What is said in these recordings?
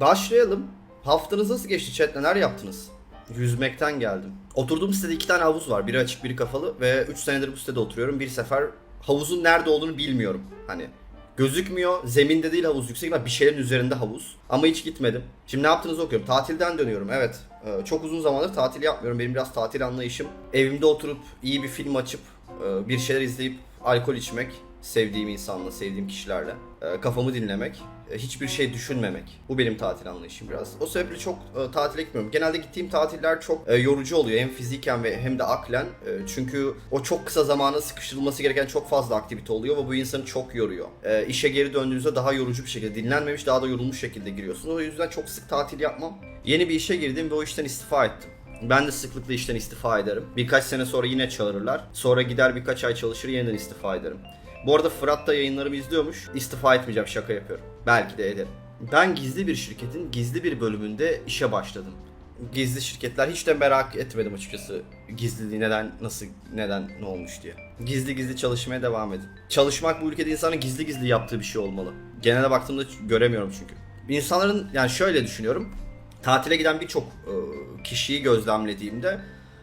Başlayalım. Haftanız nasıl geçti chat? Neler yaptınız? Yüzmekten geldim. Oturduğum sitede iki tane havuz var. Biri açık biri kapalı ve 3 senedir bu sitede oturuyorum. Bir sefer havuzun nerede olduğunu bilmiyorum. Hani gözükmüyor. Zeminde değil havuz yüksek ama bir şeylerin üzerinde havuz. Ama hiç gitmedim. Şimdi ne yaptığınızı okuyorum. Tatilden dönüyorum. Evet. Ee, Çok uzun zamandır tatil yapmıyorum. Benim biraz tatil anlayışım. Evimde oturup iyi bir film açıp e, bir şeyler izleyip alkol içmek. Sevdiğim insanla, sevdiğim kişilerle. e, Kafamı dinlemek. Hiçbir şey düşünmemek. Bu benim tatil anlayışım biraz. O sebeple çok e, tatile gitmiyorum. Genelde gittiğim tatiller çok e, yorucu oluyor. Hem fiziken ve hem de aklen. E, çünkü o çok kısa zamana sıkıştırılması gereken çok fazla aktivite oluyor ve bu insanı çok yoruyor. E, işe geri döndüğünüzde daha yorucu bir şekilde, dinlenmemiş daha da yorulmuş şekilde giriyorsunuz. O yüzden çok sık tatil yapmam. Yeni bir işe girdim ve o işten istifa ettim. Ben de sıklıkla işten istifa ederim. Birkaç sene sonra yine çağırırlar. Sonra gider birkaç ay çalışır yeniden istifa ederim. Bu arada Fırat da yayınlarımı izliyormuş. İstifa etmeyeceğim şaka yapıyorum. Belki de ederim. Ben gizli bir şirketin gizli bir bölümünde işe başladım. Gizli şirketler hiç de merak etmedim açıkçası. Gizliliği neden, nasıl, neden, ne olmuş diye. Gizli gizli çalışmaya devam edin. Çalışmak bu ülkede insanın gizli gizli yaptığı bir şey olmalı. Genele baktığımda göremiyorum çünkü. İnsanların yani şöyle düşünüyorum. Tatile giden birçok e, kişiyi gözlemlediğimde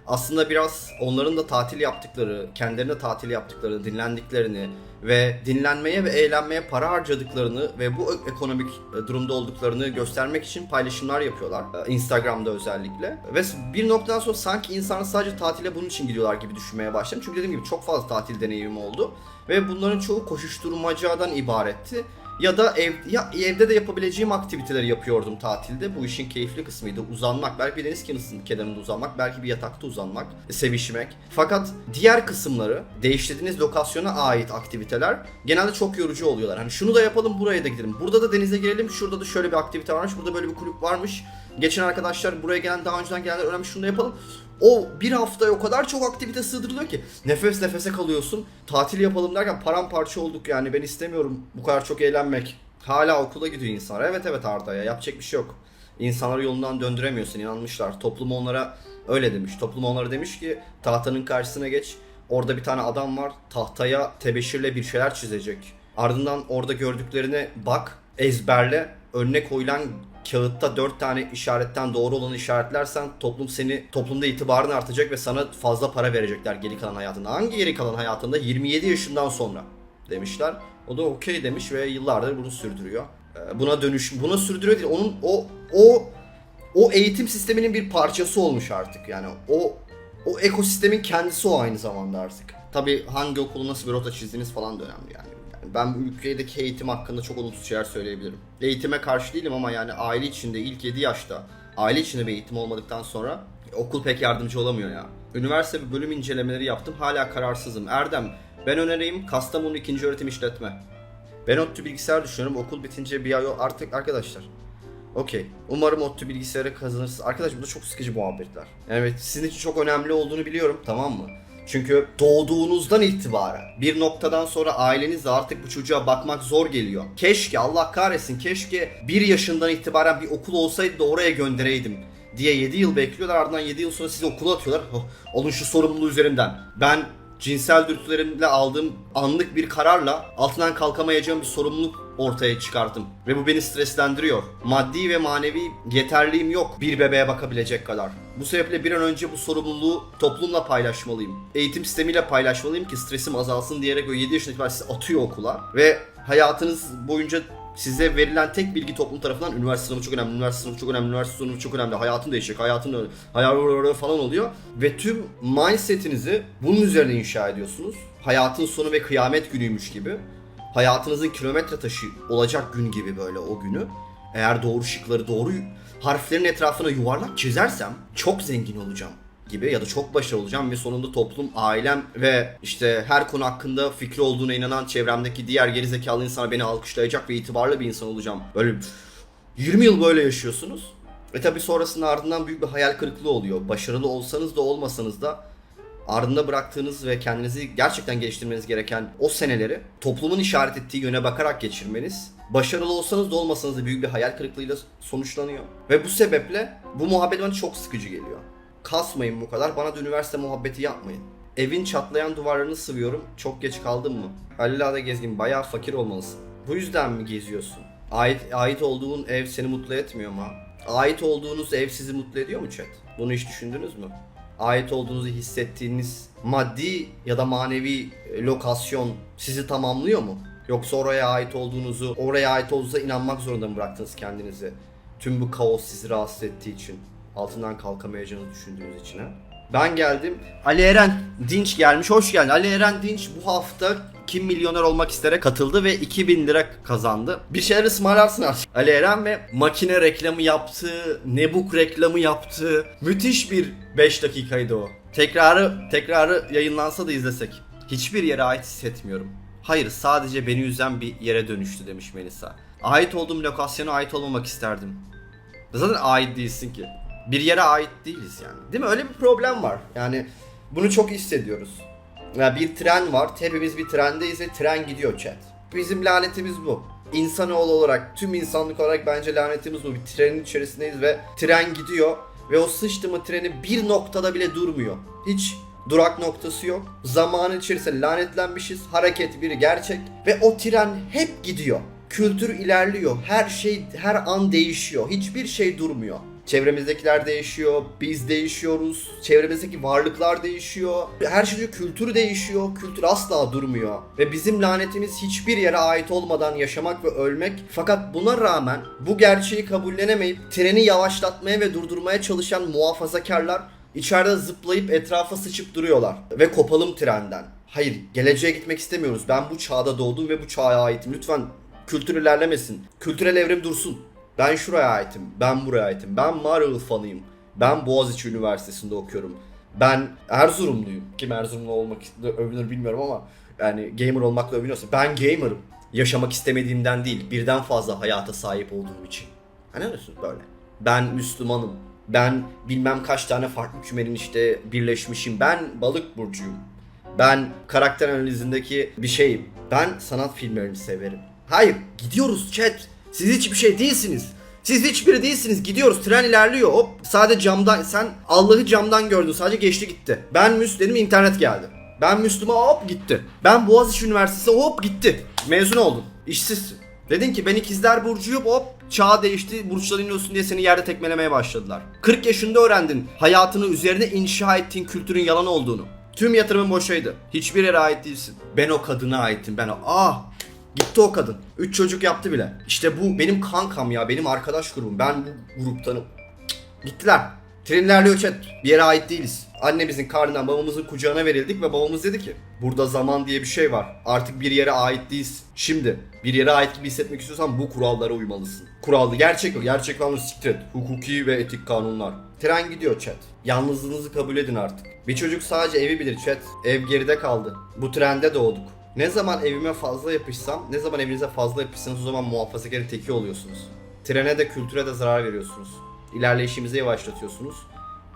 aslında biraz onların da tatil yaptıkları, kendilerine tatil yaptıklarını, dinlendiklerini ve dinlenmeye ve eğlenmeye para harcadıklarını ve bu ekonomik e, durumda olduklarını göstermek için paylaşımlar yapıyorlar. E, Instagram'da özellikle. Ve bir noktadan sonra sanki insanlar sadece tatile bunun için gidiyorlar gibi düşünmeye başladım. Çünkü dediğim gibi çok fazla tatil deneyimim oldu. Ve bunların çoğu koşuşturmacadan ibaretti. Ya da ev, ya evde de yapabileceğim aktiviteleri yapıyordum tatilde. Bu işin keyifli kısmıydı. Uzanmak, belki bir deniz kenarında uzanmak, belki bir yatakta uzanmak, sevişmek. Fakat diğer kısımları, değiştirdiğiniz lokasyona ait aktiviteler genelde çok yorucu oluyorlar. Hani şunu da yapalım, buraya da gidelim. Burada da denize girelim, şurada da şöyle bir aktivite varmış, burada böyle bir kulüp varmış. Geçen arkadaşlar buraya gelen, daha önceden gelenler önemli şunu da yapalım. O bir haftaya o kadar çok aktivite sığdırılıyor ki nefes nefese kalıyorsun. Tatil yapalım derken paramparça olduk yani ben istemiyorum bu kadar çok eğlenmek. Hala okula gidiyor insanlar. Evet evet Arda ya yapacak bir şey yok. İnsanları yolundan döndüremiyorsun inanmışlar. Toplum onlara öyle demiş. Toplum onlara demiş ki tahtanın karşısına geç. Orada bir tane adam var tahtaya tebeşirle bir şeyler çizecek. Ardından orada gördüklerine bak, ezberle. Önüne koyulan kağıtta dört tane işaretten doğru olanı işaretlersen toplum seni toplumda itibarın artacak ve sana fazla para verecekler geri kalan hayatında. Hangi geri kalan hayatında? 27 yaşından sonra demişler. O da okey demiş ve yıllardır bunu sürdürüyor. Ee, Buna dönüş, buna sürdürüyor değil. Onun o o o eğitim sisteminin bir parçası olmuş artık. Yani o o ekosistemin kendisi o aynı zamanda artık. Tabii hangi okulu nasıl bir rota çizdiğiniz falan da önemli yani. Ben bu ülkedeki eğitim hakkında çok olumsuz şeyler söyleyebilirim. Eğitime karşı değilim ama yani aile içinde ilk 7 yaşta aile içinde bir eğitim olmadıktan sonra okul pek yardımcı olamıyor ya. Üniversite bir bölüm incelemeleri yaptım hala kararsızım. Erdem ben önereyim Kastamonu 2. öğretim işletme. Ben ODTÜ bilgisayar düşünüyorum okul bitince bir ay artık arkadaşlar. Okey. Umarım ODTÜ bilgisayara kazanırsınız. Arkadaş bu da çok sıkıcı muhabbetler. Evet sizin için çok önemli olduğunu biliyorum tamam mı? Çünkü doğduğunuzdan itibaren bir noktadan sonra ailenizle artık bu çocuğa bakmak zor geliyor. Keşke Allah kahretsin keşke bir yaşından itibaren bir okul olsaydı da oraya göndereydim diye 7 yıl bekliyorlar ardından 7 yıl sonra sizi okula atıyorlar. Oh, alın şu sorumluluğu üzerimden. Ben cinsel dürtülerimle aldığım anlık bir kararla altından kalkamayacağım bir sorumluluk ortaya çıkarttım. Ve bu beni streslendiriyor. Maddi ve manevi yeterliğim yok bir bebeğe bakabilecek kadar. Bu sebeple bir an önce bu sorumluluğu toplumla paylaşmalıyım. Eğitim sistemiyle paylaşmalıyım ki stresim azalsın diyerek o 7 yaşındaki sizi atıyor okula. Ve hayatınız boyunca size verilen tek bilgi toplum tarafından üniversite sınavı çok önemli, üniversite sınavı çok önemli, üniversite sınavı çok önemli, hayatın değişecek, hayatın hayal falan oluyor. Ve tüm mindsetinizi bunun üzerine inşa ediyorsunuz. Hayatın sonu ve kıyamet günüymüş gibi. Hayatınızın kilometre taşı olacak gün gibi böyle o günü. Eğer doğru şıkları doğru harflerin etrafına yuvarlak çizersem çok zengin olacağım gibi ya da çok başarılı olacağım ve sonunda toplum, ailem ve işte her konu hakkında fikri olduğuna inanan çevremdeki diğer gerizekalı insanlar beni alkışlayacak ve itibarlı bir insan olacağım. Böyle 20 yıl böyle yaşıyorsunuz. Ve tabi sonrasında ardından büyük bir hayal kırıklığı oluyor. Başarılı olsanız da olmasanız da ardında bıraktığınız ve kendinizi gerçekten geliştirmeniz gereken o seneleri toplumun işaret ettiği yöne bakarak geçirmeniz başarılı olsanız da olmasanız da büyük bir hayal kırıklığıyla sonuçlanıyor. Ve bu sebeple bu muhabbet bana çok sıkıcı geliyor. Kasmayın bu kadar bana da üniversite muhabbeti yapmayın. Evin çatlayan duvarlarını sıvıyorum. Çok geç kaldım mı? Halil Ağa'da gezgin bayağı fakir olmalısın. Bu yüzden mi geziyorsun? Ait, ait olduğun ev seni mutlu etmiyor mu? Ait olduğunuz ev sizi mutlu ediyor mu chat? Bunu hiç düşündünüz mü? Ait olduğunuzu hissettiğiniz maddi ya da manevi lokasyon sizi tamamlıyor mu? Yoksa oraya ait olduğunuzu, oraya ait olduğunuza inanmak zorunda mı bıraktınız kendinizi? Tüm bu kaos sizi rahatsız ettiği için, altından kalkamayacağınızı düşündüğünüz için ha? Ben geldim. Ali Eren Dinç gelmiş. Hoş geldin. Ali Eren Dinç bu hafta kim milyoner olmak istere katıldı ve 2000 lira kazandı. Bir şeyler ısmarlarsın artık. Ali Eren ve makine reklamı yaptı, Nebuk reklamı yaptı. Müthiş bir 5 dakikaydı o. Tekrarı tekrarı yayınlansa da izlesek. Hiçbir yere ait hissetmiyorum. Hayır sadece beni üzen bir yere dönüştü demiş Melisa. Ait olduğum lokasyona ait olmamak isterdim. Zaten ait değilsin ki. Bir yere ait değiliz yani. Değil mi? Öyle bir problem var. Yani bunu çok hissediyoruz. Ya bir tren var. Hepimiz bir trendeyiz ve tren gidiyor chat. Bizim lanetimiz bu. İnsanoğlu olarak, tüm insanlık olarak bence lanetimiz bu. Bir trenin içerisindeyiz ve tren gidiyor. Ve o sıçtı mı treni bir noktada bile durmuyor. Hiç durak noktası yok. Zamanın içerisinde lanetlenmişiz. Hareket bir gerçek. Ve o tren hep gidiyor. Kültür ilerliyor. Her şey her an değişiyor. Hiçbir şey durmuyor. Çevremizdekiler değişiyor, biz değişiyoruz, çevremizdeki varlıklar değişiyor. Her şey kültür değişiyor, kültür asla durmuyor. Ve bizim lanetimiz hiçbir yere ait olmadan yaşamak ve ölmek. Fakat buna rağmen bu gerçeği kabullenemeyip treni yavaşlatmaya ve durdurmaya çalışan muhafazakarlar içeride zıplayıp etrafa sıçıp duruyorlar. Ve kopalım trenden. Hayır, geleceğe gitmek istemiyoruz. Ben bu çağda doğdum ve bu çağa aitim. Lütfen kültür ilerlemesin. Kültürel evrim dursun. Ben şuraya aitim, ben buraya aitim, ben Marvel fanıyım, ben Boğaziçi Üniversitesi'nde okuyorum, ben Erzurumluyum. Kim Erzurumlu olmak övünür bilmiyorum ama yani gamer olmakla övünüyorsa ben gamer'ım. Yaşamak istemediğimden değil, birden fazla hayata sahip olduğum için. Anlıyorsun böyle. Ben Müslümanım. Ben bilmem kaç tane farklı kümenin işte birleşmişim. Ben balık burcuyum. Ben karakter analizindeki bir şeyim. Ben sanat filmlerini severim. Hayır, gidiyoruz chat. Siz hiçbir şey değilsiniz. Siz hiçbiri değilsiniz. Gidiyoruz. Tren ilerliyor. Hop. Sadece camdan sen Allah'ı camdan gördün. Sadece geçti gitti. Ben Müslümanım internet geldi. Ben Müslüman hop gitti. Ben Boğaziçi Üniversitesi hop gitti. Mezun oldun. İşsizsin. Dedin ki ben ikizler burcuyum hop çağ değişti burçlar iniyorsun diye seni yerde tekmelemeye başladılar. 40 yaşında öğrendin hayatını üzerine inşa ettiğin kültürün yalan olduğunu. Tüm yatırımın boşaydı. Hiçbir yere ait değilsin. Ben o kadına aitim. Ben o... Ah Gitti o kadın. 3 çocuk yaptı bile. İşte bu benim kankam ya. Benim arkadaş grubum. Ben bu gruptanım. Gittiler. Trenlerle chat. Bir yere ait değiliz. Annemizin karnından babamızın kucağına verildik ve babamız dedi ki burada zaman diye bir şey var. Artık bir yere ait değilsin. Şimdi bir yere ait gibi hissetmek istiyorsan bu kurallara uymalısın. Kurallı gerçek o. Gerçek kanunu siktir et. Hukuki ve etik kanunlar. Tren gidiyor chat. Yalnızlığınızı kabul edin artık. Bir çocuk sadece evi bilir chat. Ev geride kaldı. Bu trende doğduk. Ne zaman evime fazla yapışsam, ne zaman evinize fazla yapışsanız o zaman muhafazakarın teki oluyorsunuz. Trene de kültüre de zarar veriyorsunuz. İlerleyişimizi yavaşlatıyorsunuz.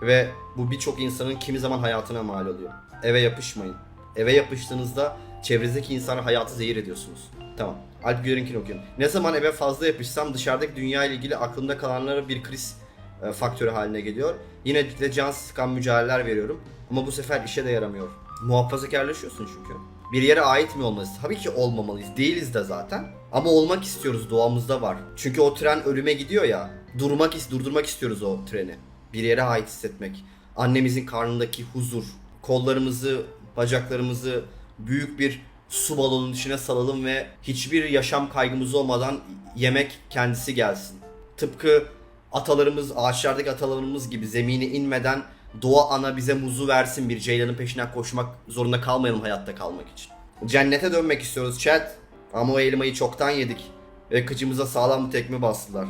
Ve bu birçok insanın kimi zaman hayatına mal oluyor. Eve yapışmayın. Eve yapıştığınızda çevrenizdeki insanın hayatı zehir ediyorsunuz. Tamam. Alp Görünk'ini okuyorum. Ne zaman eve fazla yapışsam dışarıdaki dünya ile ilgili aklımda kalanlara bir kriz e, faktörü haline geliyor. Yine de can sıkan mücadeleler veriyorum. Ama bu sefer işe de yaramıyor. Muhafazakarlaşıyorsun çünkü. Bir yere ait mi olmalıyız? Tabii ki olmamalıyız. Değiliz de zaten. Ama olmak istiyoruz. Doğamızda var. Çünkü o tren ölüme gidiyor ya. Durmak durdurmak istiyoruz o treni. Bir yere ait hissetmek. Annemizin karnındaki huzur. Kollarımızı, bacaklarımızı büyük bir su balonunun içine salalım ve hiçbir yaşam kaygımız olmadan yemek kendisi gelsin. Tıpkı atalarımız, ağaçlardaki atalarımız gibi zemine inmeden doğa ana bize muzu versin bir ceylanın peşinden koşmak zorunda kalmayalım hayatta kalmak için. Cennete dönmek istiyoruz chat. Ama o elmayı çoktan yedik. Ve kıcımıza sağlam bir tekme bastılar.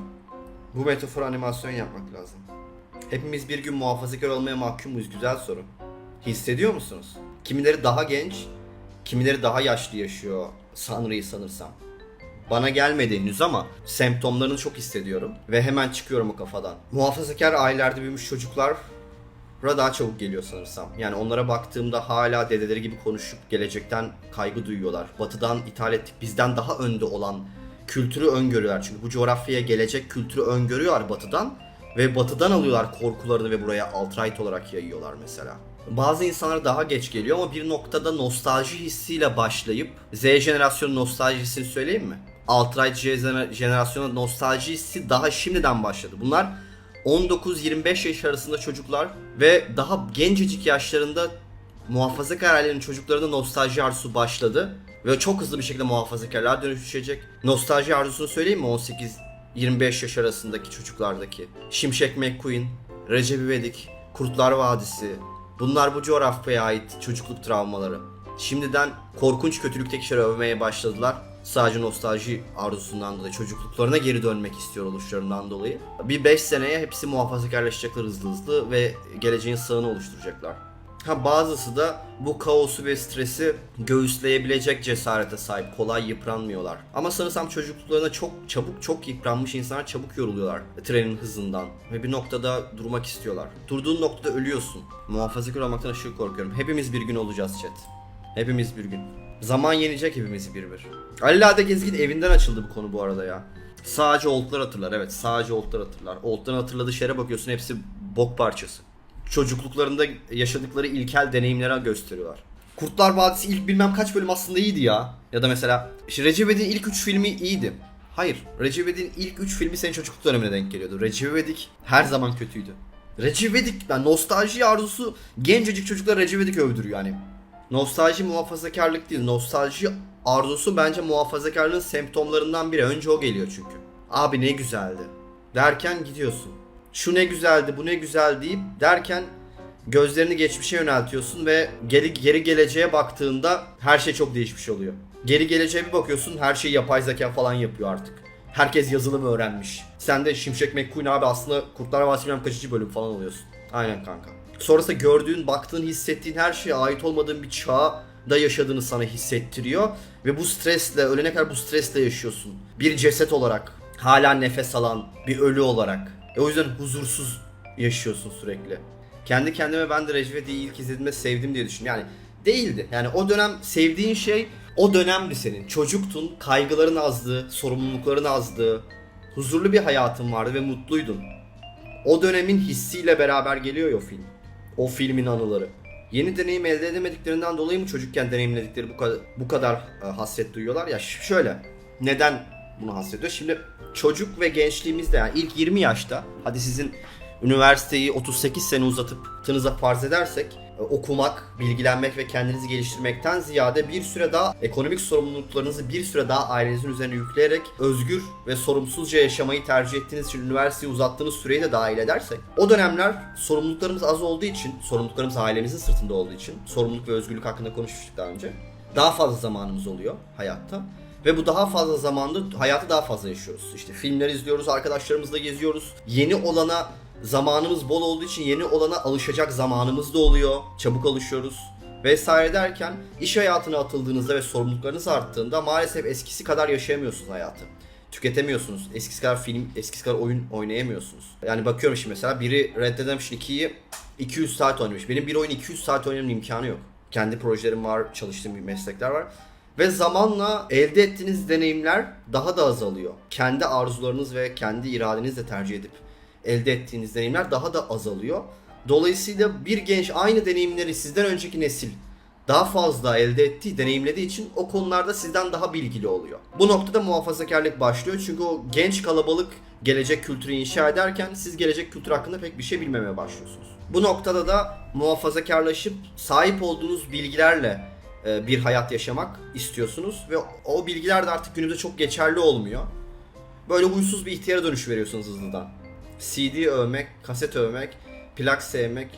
Bu metafor animasyon yapmak lazım. Hepimiz bir gün muhafazakar olmaya mahkumuz güzel soru. Hissediyor musunuz? Kimileri daha genç, kimileri daha yaşlı yaşıyor Sanrı'yı sanırsam. Bana gelmedi henüz ama semptomlarını çok hissediyorum ve hemen çıkıyorum o kafadan. Muhafazakar ailelerde büyümüş çocuklar daha çabuk geliyor sanırsam. Yani onlara baktığımda hala dedeleri gibi konuşup gelecekten kaygı duyuyorlar. Batıdan ithal ettik bizden daha önde olan kültürü öngörüyorlar. Çünkü bu coğrafyaya gelecek kültürü öngörüyorlar batıdan. Ve batıdan alıyorlar korkularını ve buraya alt-right olarak yayıyorlar mesela. Bazı insanlar daha geç geliyor ama bir noktada nostalji hissiyle başlayıp Z jenerasyonu nostaljisini söyleyeyim mi? alt-right jener- jenerasyona nostaljisi daha şimdiden başladı. Bunlar 19-25 yaş arasında çocuklar ve daha gencecik yaşlarında muhafazakar ailelerin çocuklarında nostalji arzusu başladı. Ve çok hızlı bir şekilde muhafazakarlar dönüşecek. Nostalji arzusunu söyleyeyim mi 18-25 yaş arasındaki çocuklardaki? Şimşek McQueen, Recep İvedik, Kurtlar Vadisi. Bunlar bu coğrafyaya ait çocukluk travmaları. Şimdiden korkunç kötülükteki övmeye başladılar. Sadece nostalji arzusundan dolayı, çocukluklarına geri dönmek istiyor oluşlarından dolayı. Bir 5 seneye hepsi muhafazakarlaşacaklar hızlı hızlı ve geleceğin sağını oluşturacaklar. Ha bazısı da bu kaosu ve stresi göğüsleyebilecek cesarete sahip. Kolay yıpranmıyorlar. Ama sanırsam çocukluklarına çok çabuk çok yıpranmış insanlar çabuk yoruluyorlar trenin hızından. Ve bir noktada durmak istiyorlar. Durduğun noktada ölüyorsun. Muhafazakar olmaktan aşırı korkuyorum. Hepimiz bir gün olacağız chat. Hepimiz bir gün. Zaman yenecek hepimizi bir bir. Ali Lade Gezgin evinden açıldı bu konu bu arada ya. Sadece oldlar hatırlar evet sadece oldlar hatırlar. Oldların hatırladığı şeye bakıyorsun hepsi bok parçası çocukluklarında yaşadıkları ilkel deneyimlere gösteriyorlar. Kurtlar Vadisi ilk bilmem kaç bölüm aslında iyiydi ya. Ya da mesela işte Recep İvedik'in ilk 3 filmi iyiydi. Hayır, Recep İvedik'in ilk 3 filmi senin çocukluk dönemine denk geliyordu. Recep İvedik her zaman kötüydü. Recep İvedik, yani nostalji arzusu gencecik çocuklar Recep İvedik övdürüyor yani. Nostalji muhafazakarlık değil. Nostalji arzusu bence muhafazakarlığın semptomlarından biri. Önce o geliyor çünkü. Abi ne güzeldi. Derken gidiyorsun. Şu ne güzeldi, bu ne güzel deyip derken gözlerini geçmişe yöneltiyorsun ve geri geri geleceğe baktığında her şey çok değişmiş oluyor. Geri geleceğe bir bakıyorsun her şeyi yapay zeka falan yapıyor artık. Herkes yazılım öğrenmiş. Sen de Şimşek McQueen abi aslında Kurtlar Vadisi kaçıncı bölüm falan oluyorsun. Aynen kanka. Sonrasında gördüğün, baktığın, hissettiğin her şeye ait olmadığın bir çağda yaşadığını sana hissettiriyor. Ve bu stresle, ölene kadar bu stresle yaşıyorsun. Bir ceset olarak, hala nefes alan bir ölü olarak. E o yüzden huzursuz yaşıyorsun sürekli. Kendi kendime ben de Recep İvedik'i ilk izlediğimde sevdim diye düşünüyorum. Yani değildi. Yani o dönem sevdiğin şey o dönemdi senin. Çocuktun, kaygıların azdı, sorumlulukların azdı. Huzurlu bir hayatın vardı ve mutluydun. O dönemin hissiyle beraber geliyor ya o film. O filmin anıları. Yeni deneyim elde edemediklerinden dolayı mı çocukken deneyimledikleri bu kadar bu kadar e, hasret duyuyorlar? Ya şöyle. Neden bunu hasrediyor? Şimdi çocuk ve gençliğimizde yani ilk 20 yaşta hadi sizin üniversiteyi 38 sene uzatıp farz edersek okumak, bilgilenmek ve kendinizi geliştirmekten ziyade bir süre daha ekonomik sorumluluklarınızı bir süre daha ailenizin üzerine yükleyerek özgür ve sorumsuzca yaşamayı tercih ettiğiniz için üniversiteyi uzattığınız süreyi de dahil edersek o dönemler sorumluluklarımız az olduğu için, sorumluluklarımız ailemizin sırtında olduğu için, sorumluluk ve özgürlük hakkında konuşmuştuk daha önce. Daha fazla zamanımız oluyor hayatta. Ve bu daha fazla zamanda hayatı daha fazla yaşıyoruz. İşte filmler izliyoruz, arkadaşlarımızla geziyoruz. Yeni olana zamanımız bol olduğu için yeni olana alışacak zamanımız da oluyor. Çabuk alışıyoruz vesaire derken iş hayatına atıldığınızda ve sorumluluklarınız arttığında maalesef eskisi kadar yaşayamıyorsunuz hayatı. Tüketemiyorsunuz. Eskisi kadar film, eskisi kadar oyun oynayamıyorsunuz. Yani bakıyorum şimdi mesela biri Red Dead Redemption 2'yi 200 saat oynamış. Benim bir oyun 200 saat oynamamın imkanı yok. Kendi projelerim var, çalıştığım bir meslekler var. Ve zamanla elde ettiğiniz deneyimler daha da azalıyor. Kendi arzularınız ve kendi iradenizle tercih edip elde ettiğiniz deneyimler daha da azalıyor. Dolayısıyla bir genç aynı deneyimleri sizden önceki nesil daha fazla elde ettiği, deneyimlediği için o konularda sizden daha bilgili oluyor. Bu noktada muhafazakarlık başlıyor çünkü o genç kalabalık gelecek kültürü inşa ederken siz gelecek kültür hakkında pek bir şey bilmemeye başlıyorsunuz. Bu noktada da muhafazakarlaşıp sahip olduğunuz bilgilerle e, bir hayat yaşamak istiyorsunuz ve o bilgiler de artık günümüzde çok geçerli olmuyor. Böyle uysuz bir ihtiyara dönüş veriyorsunuz hızlıdan. CD övmek, kaset övmek, plak sevmek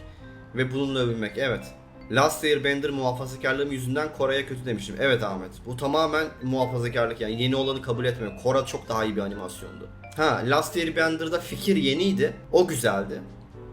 ve bununla övünmek. Evet. Last Airbender muhafazakarlığım yüzünden Koray'a kötü demiştim. Evet Ahmet. Bu tamamen muhafazakarlık yani yeni olanı kabul etmiyor. Kora çok daha iyi bir animasyondu. Ha Last Airbender'da fikir yeniydi. O güzeldi.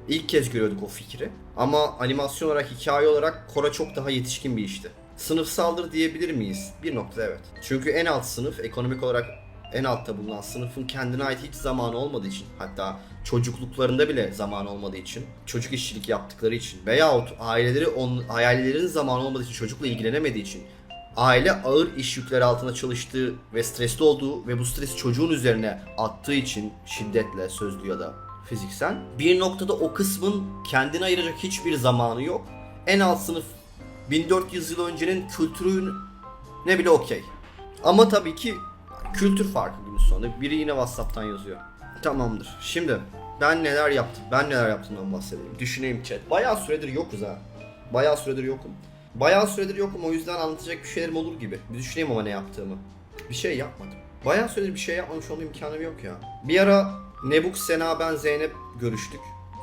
İlk kez görüyorduk o fikri. Ama animasyon olarak, hikaye olarak Kora çok daha yetişkin bir işti. Sınıfsaldır diyebilir miyiz? Bir noktada evet. Çünkü en alt sınıf ekonomik olarak en altta bulunan sınıfın kendine ait hiç zamanı olmadığı için hatta çocukluklarında bile zaman olmadığı için çocuk işçilik yaptıkları için veyahut aileleri on, ailelerin zamanı olmadığı için çocukla ilgilenemediği için aile ağır iş yükleri altında çalıştığı ve stresli olduğu ve bu stresi çocuğun üzerine attığı için şiddetle sözlü ya da fiziksel bir noktada o kısmın kendine ayıracak hiçbir zamanı yok. En alt sınıf 1400 yıl öncenin kültürüne bile okey. Ama tabii ki Kültür farkı günün sonunda. Biri yine WhatsApp'tan yazıyor. Tamamdır. Şimdi ben neler yaptım? Ben neler yaptığımdan bahsedeyim. Düşüneyim chat. Bayağı süredir yokuz ha. Bayağı süredir yokum. Bayağı süredir yokum o yüzden anlatacak bir şeylerim olur gibi. Bir düşüneyim ama ne yaptığımı. Bir şey yapmadım. Bayağı süredir bir şey yapmamış olma imkanım yok ya. Bir ara Nebuk, Sena, ben, Zeynep görüştük.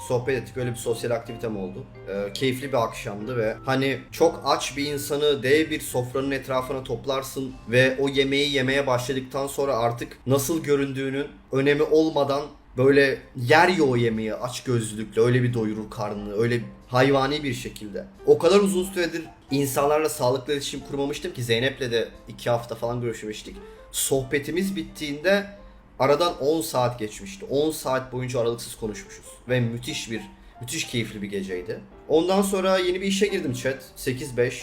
Sohbet ettik. Öyle bir sosyal aktivitem oldu. Ee, keyifli bir akşamdı ve hani çok aç bir insanı dev bir sofranın etrafına toplarsın ve o yemeği yemeye başladıktan sonra artık nasıl göründüğünün önemi olmadan böyle yer ya o yemeği aç gözlülükle öyle bir doyurur karnını öyle hayvani bir şekilde. O kadar uzun süredir insanlarla sağlıklı iletişim kurmamıştım ki Zeynep'le de iki hafta falan görüşmemiştik. Sohbetimiz bittiğinde aradan 10 saat geçmişti. 10 saat boyunca aralıksız konuşmuşuz. Ve müthiş bir, müthiş keyifli bir geceydi. Ondan sonra yeni bir işe girdim chat. 8-5.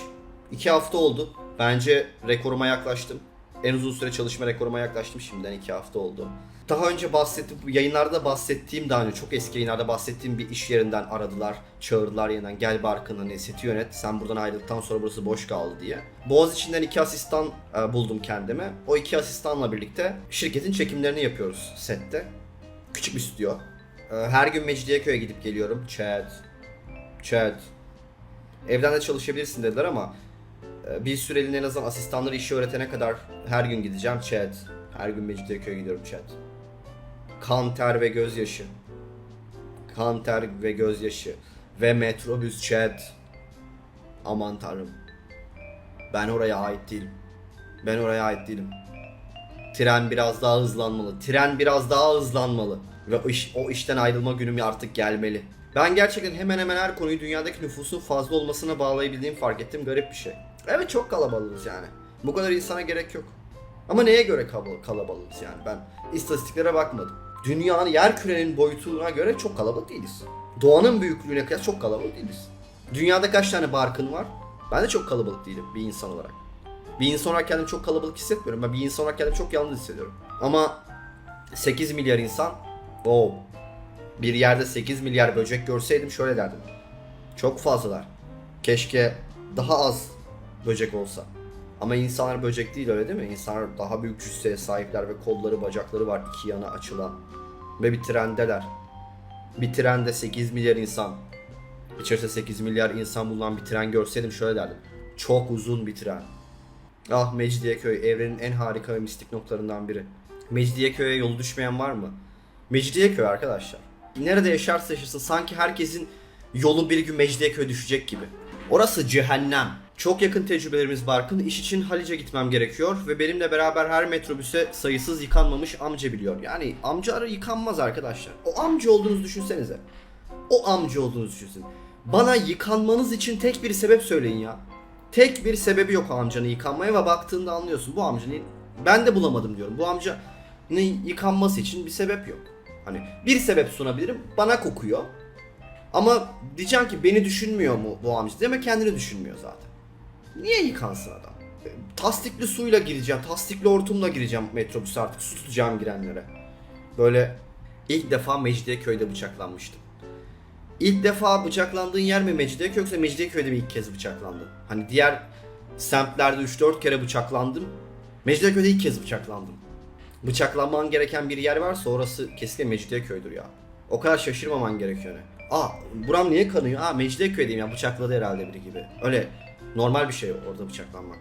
2 hafta oldu. Bence rekoruma yaklaştım. En uzun süre çalışma rekoruma yaklaştım şimdiden 2 hafta oldu. Daha önce bahsettim, bu yayınlarda bahsettiğim daha önce çok eski yayınlarda bahsettiğim bir iş yerinden aradılar. Çağırdılar yeniden gel Barkın hani seti yönet sen buradan ayrıldıktan sonra burası boş kaldı diye. Boğaz içinden iki asistan e, buldum kendime. O iki asistanla birlikte şirketin çekimlerini yapıyoruz sette. Küçük bir stüdyo. E, her gün Mecidiyeköy'e gidip geliyorum. Chat. Chat. Evden de çalışabilirsin dediler ama e, bir süreliğine en azından asistanları işi öğretene kadar her gün gideceğim chat. Her gün Mecidiyeköy'e gidiyorum chat. Kan, ter ve gözyaşı. Kan, ter ve gözyaşı. Ve metrobüs chat. Aman tanrım. Ben oraya ait değilim. Ben oraya ait değilim. Tren biraz daha hızlanmalı. Tren biraz daha hızlanmalı. Ve iş, o işten ayrılma günüm artık gelmeli. Ben gerçekten hemen hemen her konuyu dünyadaki nüfusun fazla olmasına bağlayabildiğimi fark ettim. Garip bir şey. Evet çok kalabalığız yani. Bu kadar insana gerek yok. Ama neye göre kalabalığız yani? Ben istatistiklere bakmadım. Dünyanın, yer kürenin boyutuna göre çok kalabalık değiliz. Doğanın büyüklüğüne kıyas çok kalabalık değiliz. Dünyada kaç tane barkın var? Ben de çok kalabalık değilim bir insan olarak. Bir insan olarak kendimi çok kalabalık hissetmiyorum. Ben bir insan olarak kendimi çok yalnız hissediyorum. Ama 8 milyar insan, wow. Bir yerde 8 milyar böcek görseydim şöyle derdim. Çok fazlalar. Keşke daha az böcek olsa. Ama insanlar böcek değil öyle değil mi? İnsanlar daha büyük cüsseye sahipler ve kolları bacakları var iki yana açılan. Ve bir trendeler. Bir trende 8 milyar insan. İçerisinde 8 milyar insan bulunan bir tren görseydim şöyle derdim. Çok uzun bir tren. Ah Mecidiyeköy evrenin en harika ve mistik noktalarından biri. Mecidiyeköy'e yolu düşmeyen var mı? Mecidiyeköy arkadaşlar. Nerede yaşarsa yaşasın sanki herkesin yolu bir gün Mecidiyeköy'e düşecek gibi. Orası cehennem. Çok yakın tecrübelerimiz Barkın. İş için Halice gitmem gerekiyor ve benimle beraber her metrobüse sayısız yıkanmamış amca biliyor. Yani amcaları yıkanmaz arkadaşlar. O amca olduğunuzu düşünsenize. O amca olduğunuzu düşünsün. Bana yıkanmanız için tek bir sebep söyleyin ya. Tek bir sebebi yok o amcanın yıkanmaya ve baktığında anlıyorsun. Bu amcanın ben de bulamadım diyorum. Bu amcanın yıkanması için bir sebep yok. Hani bir sebep sunabilirim. Bana kokuyor. Ama diyeceğim ki beni düşünmüyor mu bu amca? Demek kendini düşünmüyor zaten. Niye yıkansın adam? Tasdikli suyla gireceğim, tasdikli hortumla gireceğim metrobüse artık su tutacağım girenlere. Böyle ilk defa Mecidiyeköy'de bıçaklanmıştım. İlk defa bıçaklandığın yer mi Mecidiyeköy yoksa Mecidiyeköy'de mi ilk kez bıçaklandın? Hani diğer semtlerde 3-4 kere bıçaklandım. Mecidiyeköy'de ilk kez bıçaklandım. Bıçaklanman gereken bir yer varsa orası kesinlikle Mecidiyeköy'dür ya. O kadar şaşırmaman gerekiyor yani. Aa buram niye kanıyor? Aa Mecidiyeköy'deyim ya bıçakladı herhalde biri gibi. Öyle normal bir şey orada bıçaklanmak.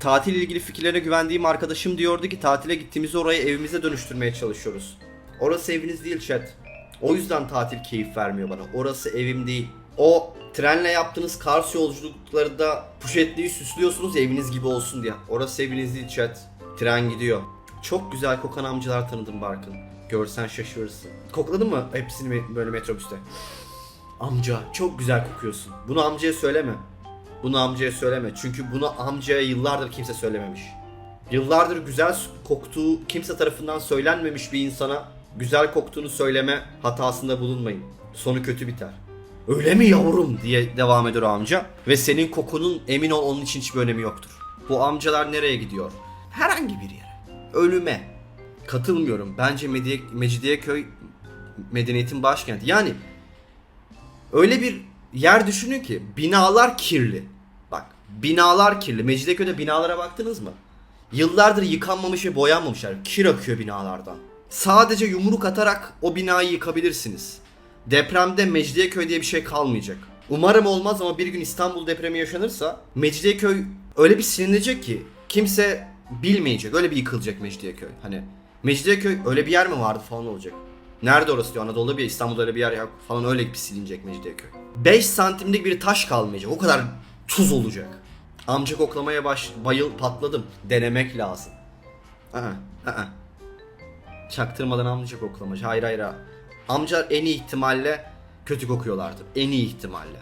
Tatil ilgili fikirlerine güvendiğim arkadaşım diyordu ki tatile gittiğimizde orayı evimize dönüştürmeye çalışıyoruz. Orası eviniz değil chat. O yüzden tatil keyif vermiyor bana. Orası evim değil. O trenle yaptığınız Kars yolculuklarında puşetliği süslüyorsunuz ya eviniz gibi olsun diye. Orası eviniz değil chat. Tren gidiyor. Çok güzel kokan amcalar tanıdım Barkın. Görsen şaşırırsın. Kokladın mı hepsini böyle metrobüste? Amca çok güzel kokuyorsun. Bunu amcaya söyleme. Bunu amcaya söyleme. Çünkü bunu amcaya yıllardır kimse söylememiş. Yıllardır güzel koktuğu kimse tarafından söylenmemiş bir insana güzel koktuğunu söyleme hatasında bulunmayın. Sonu kötü biter. Öyle mi yavrum diye devam eder o amca. Ve senin kokunun emin ol onun için hiçbir önemi yoktur. Bu amcalar nereye gidiyor? Herhangi bir yere. Ölüme. Katılmıyorum. Bence Mediye, Mecidiyeköy medeniyetin başkenti. Yani öyle bir yer düşünün ki binalar kirli. Binalar kirli. Mecidiyeköy'de binalara baktınız mı? Yıllardır yıkanmamış ve boyanmamışlar. Kir akıyor binalardan. Sadece yumruk atarak o binayı yıkabilirsiniz. Depremde Mecidiyeköy diye bir şey kalmayacak. Umarım olmaz ama bir gün İstanbul depremi yaşanırsa Mecidiyeköy öyle bir silinecek ki kimse bilmeyecek. Öyle bir yıkılacak Mecidiyeköy. Hani Mecidiyeköy öyle bir yer mi vardı falan olacak. Nerede orası diyor Anadolu'da bir İstanbul'da öyle bir yer yok falan öyle bir silinecek Mecidiyeköy. 5 santimlik bir taş kalmayacak. O kadar tuz olacak. Amca koklamaya baş, bayıl patladım. Denemek lazım. Aa, aa. Çaktırmadan amca koklamacı. Hayır hayır. hayır. Amca en iyi ihtimalle kötü kokuyorlardı. En iyi ihtimalle.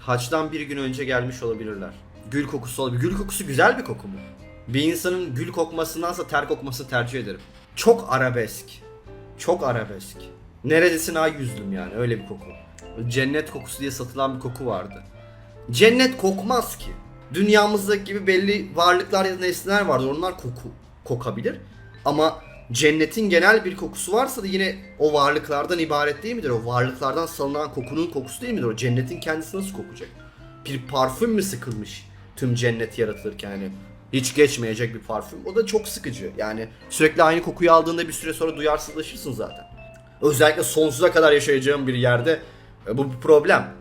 Haçtan bir gün önce gelmiş olabilirler. Gül kokusu olabilir. Gül kokusu güzel bir koku mu? Bir insanın gül kokmasındansa ter kokmasını tercih ederim. Çok arabesk. Çok arabesk. Neredesin ay yüzlüm yani öyle bir koku. Cennet kokusu diye satılan bir koku vardı. Cennet kokmaz ki. Dünyamızdaki gibi belli varlıklar ya da nesneler vardır. Onlar koku kokabilir. Ama cennetin genel bir kokusu varsa da yine o varlıklardan ibaret değil midir? O varlıklardan salınan kokunun kokusu değil midir? O cennetin kendisi nasıl kokacak? Bir parfüm mü sıkılmış tüm cennet yaratılırken yani? Hiç geçmeyecek bir parfüm. O da çok sıkıcı. Yani sürekli aynı kokuyu aldığında bir süre sonra duyarsızlaşırsın zaten. Özellikle sonsuza kadar yaşayacağım bir yerde e, bu bir problem.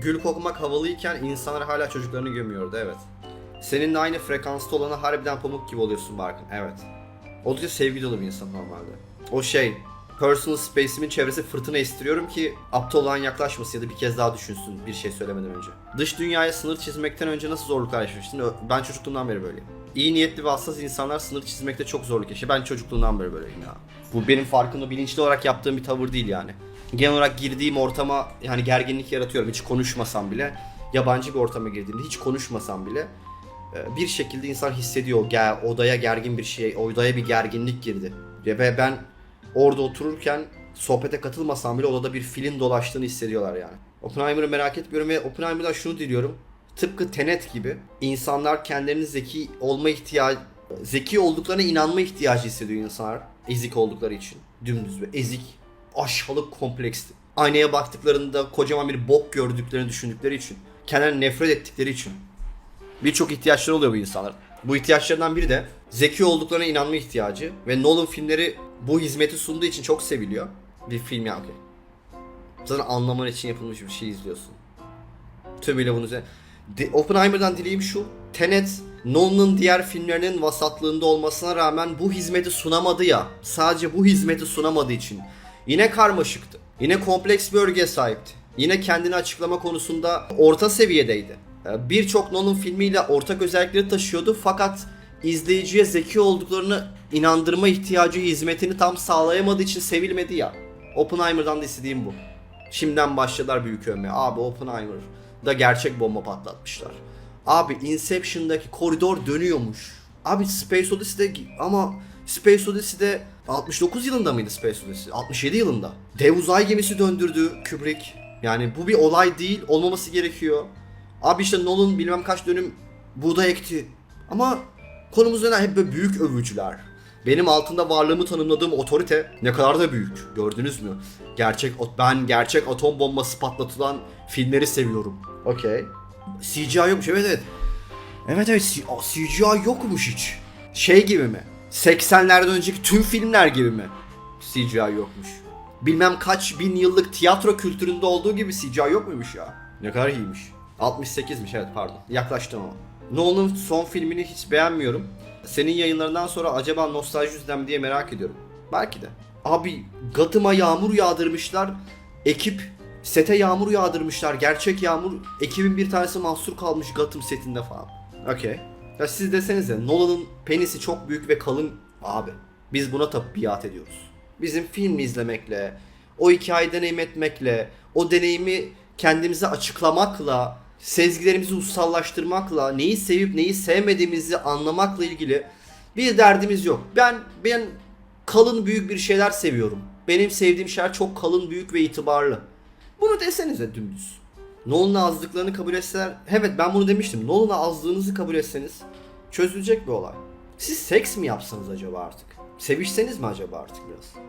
Gül kokmak havalıyken insanlar hala çocuklarını gömüyordu evet. Seninle aynı frekansta olana harbiden pamuk gibi oluyorsun Barkın. Evet. O da sevgi dolu bir insan normalde. O şey, personal space'imin çevresi fırtına estiriyorum ki aptal olan yaklaşmasın ya da bir kez daha düşünsün bir şey söylemeden önce. Dış dünyaya sınır çizmekten önce nasıl zorluklar yaşamıştın? Ben çocukluğumdan beri böyleyim. İyi niyetli ve hassas insanlar sınır çizmekte çok zorluk yaşıyor. Ben çocukluğumdan beri böyleyim ya. Bu benim farkında bilinçli olarak yaptığım bir tavır değil yani. Genel olarak girdiğim ortama yani gerginlik yaratıyorum hiç konuşmasam bile. Yabancı bir ortama girdiğimde hiç konuşmasam bile e, bir şekilde insan hissediyor odaya gergin bir şey, odaya bir gerginlik girdi. Ve ben orada otururken sohbete katılmasam bile odada bir filin dolaştığını hissediyorlar yani. Oppenheimer'ı merak etmiyorum ve Oppenheimer'dan şunu diliyorum. Tıpkı Tenet gibi insanlar kendilerinin zeki olma ihtiyacı zeki olduklarına inanma ihtiyacı hissediyor insanlar. Ezik oldukları için. Dümdüz ve ezik. Aşağılık kompleksli. Aynaya baktıklarında kocaman bir bok gördüklerini düşündükleri için. Kendilerine nefret ettikleri için. Birçok ihtiyaçları oluyor bu insanlar. Bu ihtiyaçlarından biri de zeki olduklarına inanma ihtiyacı ve Nolan filmleri bu hizmeti sunduğu için çok seviliyor. Bir film ya okey. Zaten anlaman için yapılmış bir şey izliyorsun. Tümüyle bunun üzerine. De- Oppenheimer'dan dileğim şu. Tenet, Nolan'ın diğer filmlerinin vasatlığında olmasına rağmen bu hizmeti sunamadı ya. Sadece bu hizmeti sunamadığı için. Yine karmaşıktı. Yine kompleks bir örgüye sahipti. Yine kendini açıklama konusunda orta seviyedeydi. Ee, Birçok Nolan filmiyle ortak özellikleri taşıyordu fakat izleyiciye zeki olduklarını inandırma ihtiyacı hizmetini tam sağlayamadığı için sevilmedi ya. Oppenheimer'dan da istediğim bu. Şimdiden başladılar büyük övmeye. Abi Oppenheimer da gerçek bomba patlatmışlar. Abi Inception'daki koridor dönüyormuş. Abi Space Odyssey'de ama Space Odyssey'de 69 yılında mıydı Space Odyssey? 67 yılında. Dev uzay gemisi döndürdü Kubrick. Yani bu bir olay değil, olmaması gerekiyor. Abi işte Nolan bilmem kaç dönüm buğday ekti. Ama konumuz ne? Hep böyle büyük övücüler. Benim altında varlığımı tanımladığım otorite ne kadar da büyük. Gördünüz mü? Gerçek ben gerçek atom bombası patlatılan filmleri seviyorum. Okey. CGI yokmuş evet evet. Evet evet CGI yokmuş hiç. Şey gibi mi? 80'lerden önceki tüm filmler gibi mi? CGI yokmuş. Bilmem kaç bin yıllık tiyatro kültüründe olduğu gibi CGI yok muymuş ya? Ne kadar iyiymiş. 68'miş evet pardon. Yaklaştım ama. Nolan'ın son filmini hiç beğenmiyorum. Senin yayınlarından sonra acaba nostalji yüzünden mi diye merak ediyorum. Belki de. Abi Gotham'a yağmur yağdırmışlar. Ekip sete yağmur yağdırmışlar. Gerçek yağmur. Ekibin bir tanesi mahsur kalmış Gotham setinde falan. Okey. Ya siz desenize Nolan'ın penisi çok büyük ve kalın. Abi biz buna tabi ediyoruz. Bizim film izlemekle, o hikayeyi deneyim etmekle, o deneyimi kendimize açıklamakla, sezgilerimizi ussallaştırmakla, neyi sevip neyi sevmediğimizi anlamakla ilgili bir derdimiz yok. Ben ben kalın büyük bir şeyler seviyorum. Benim sevdiğim şeyler çok kalın, büyük ve itibarlı. Bunu desenize dümdüz. Nolan'ın azlıklarını kabul etseler, evet ben bunu demiştim. Nolan'a azlığınızı kabul etseniz çözülecek bir olay. Siz seks mi yapsanız acaba artık? Sevişseniz mi acaba artık biraz?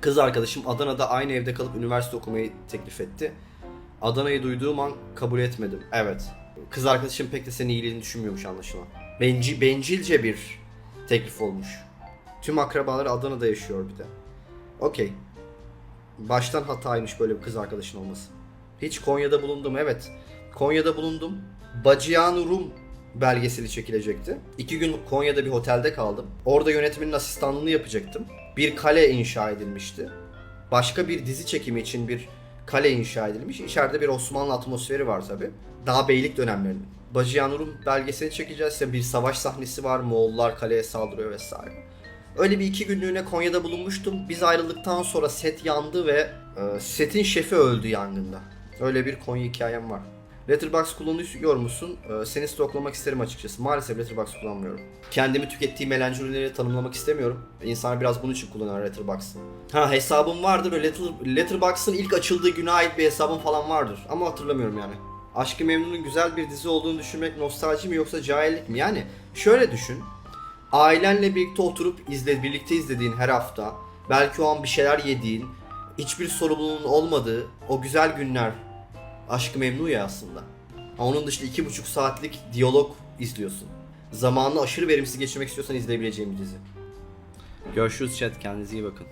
Kız arkadaşım Adana'da aynı evde kalıp üniversite okumayı teklif etti. Adana'yı duyduğum an kabul etmedim. Evet. Kız arkadaşım pek de senin iyiliğini düşünmüyormuş anlaşılan. Benci, bencilce bir teklif olmuş. Tüm akrabaları Adana'da yaşıyor bir de. Okey. Baştan hataymış böyle bir kız arkadaşın olması. Hiç Konya'da bulundum evet. Konya'da bulundum. Bacıyan Rum belgeseli çekilecekti. İki gün Konya'da bir otelde kaldım. Orada yönetmenin asistanlığını yapacaktım. Bir kale inşa edilmişti. Başka bir dizi çekimi için bir kale inşa edilmiş. İçeride bir Osmanlı atmosferi var tabi. Daha beylik dönemlerinin. Bacıyan Rum belgeseli çekeceğiz. İşte bir savaş sahnesi var. Moğollar kaleye saldırıyor vesaire. Öyle bir iki günlüğüne Konya'da bulunmuştum. Biz ayrıldıktan sonra set yandı ve e, setin şefi öldü yangında. Öyle bir Konya hikayem var. Letterboxd kullanıyor musun? E, seni stoklamak isterim açıkçası. Maalesef Letterboxd kullanmıyorum. Kendimi tükettiğim eğlence ürünleri tanımlamak istemiyorum. İnsanlar biraz bunun için kullanıyor Letterboxd'ı. Ha hesabım vardır Letter, Letterboxd'ın ilk açıldığı güne ait bir hesabım falan vardır. Ama hatırlamıyorum yani. Aşkı Memnun'un güzel bir dizi olduğunu düşünmek nostalji mi yoksa cahillik mi? Yani şöyle düşün ailenle birlikte oturup izle, birlikte izlediğin her hafta, belki o an bir şeyler yediğin, hiçbir sorumluluğun olmadığı o güzel günler aşkı ya aslında. Ama onun dışında iki buçuk saatlik diyalog izliyorsun. Zamanını aşırı verimsiz geçirmek istiyorsan izleyebileceğin bir dizi. Görüşürüz chat. Kendinize iyi bakın.